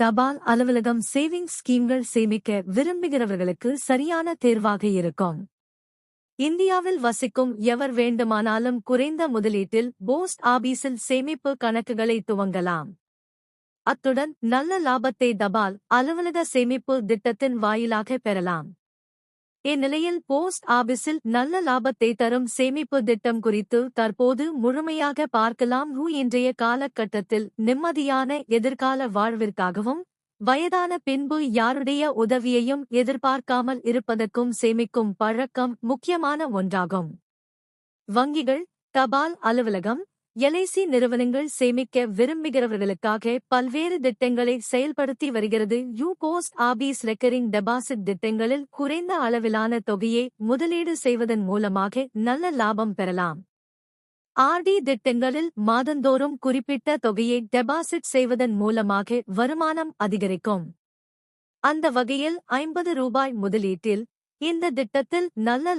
தபால் அலுவலகம் சேவிங்ஸ் ஸ்கீம்கள் சேமிக்க விரும்புகிறவர்களுக்கு சரியான தேர்வாக இருக்கும். இந்தியாவில் வசிக்கும் எவர் வேண்டுமானாலும் குறைந்த முதலீட்டில் போஸ்ட் ஆபீஸில் சேமிப்பு கணக்குகளை துவங்கலாம். அத்துடன் நல்ல லாபத்தை தபால் அலுவலக சேமிப்பு திட்டத்தின் வாயிலாக பெறலாம். இந்நிலையில் போஸ்ட் ஆபீஸில் நல்ல லாபத்தை தரும் சேமிப்பு திட்டம் குறித்து தற்போது முழுமையாக பார்க்கலாம். ஹூ இன்றைய காலகட்டத்தில் நிம்மதியான எதிர்கால வாழ்விற்காகவும் வயதான பின்பு யாருடைய உதவியையும் எதிர்பார்க்காமல் இருப்பதற்கும் சேமிக்கும் பழக்கம் முக்கியமான ஒன்றாகும். வங்கிகள் தபால் அலுவலகம் எல்ஐசி நிறுவனங்கள் சேமிக்க விரும்புகிறவர்களுக்காக பல்வேறு திட்டங்களை செயல்படுத்தி வருகிறது. யூ கோஸ்ட் ஆபீஸ் ரெக்கரிங் டெபாசிட் திட்டங்களில் குறைந்த அளவிலான தொகையை முதலீடு செய்வதன் மூலமாக நல்ல லாபம் பெறலாம். ஆர்டி திட்டங்களில் மாதந்தோறும் குறிப்பிட்ட தொகையை டெபாசிட் செய்வதன் மூலமாக வருமானம் அதிகரிக்கும். அந்த வகையில் ஐம்பது ரூபாய் முதலீட்டில் இந்த திட்டத்தில் நல்ல